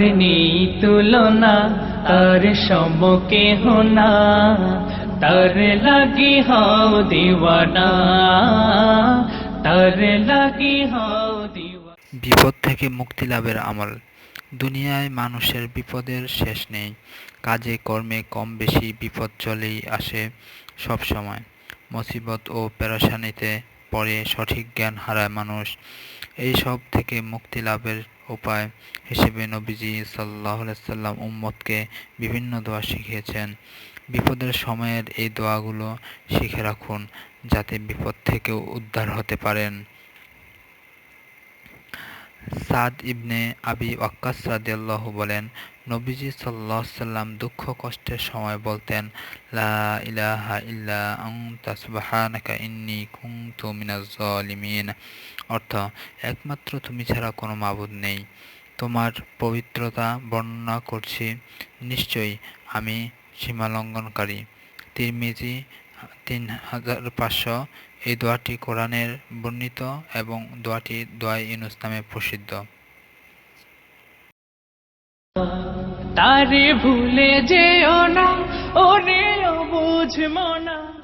নেই তুলনা, তার সমকে হোনা, তার লাগি হও দিওয়ানা, তার লাগি হও বিপদ থেকে মুক্তি লাভের আমল। দুনিয়ায় মানুষের বিপদের শেষ নেই। কাজে, কর্মে কম বেশি বিপদ চলেই আসে সব সময়। মুসিবত ও পেরেশানিতে পরে সঠিক জ্ঞান হারায় মানুষ। এই সব থেকে মুক্তি লাভের উপায় হিসেবে নবীজি সাল্লাহ সাল্লাম উম্মতকে বিভিন্ন দোয়া শিখিয়েছেন। বিপদের সময়ের এই দোয়াগুলো শিখে রাখুন যাতে বিপদ থেকেও উদ্ধার হতে পারেন। সাদ ইবনে আবি ওয়াক্কাস রাদিয়াল্লাহু বলেন নবীজি সাল্লাল্লাহু সাল্লাম দুঃখ কষ্টের সময় বলতেন, লা ইলাহা ইল্লা ইন্নী জালিমিন অর্থ, একমাত্র তুমি ছাড়া কোনো মাবুদ নেই। তোমার পবিত্রতা বর্ণনা করছি। নিশ্চয়ই আমি সীমালঙ্ঘনকারী। তিরমিজি তিন হাজার পাঁচশো, এই দোয়াটি কোরআনের বর্ণিত এবং দোয়াটি দোয়াই ইউনুস নামে প্রসিদ্ধ। তারে ভুলে যেও না ওরে বুঝ মনা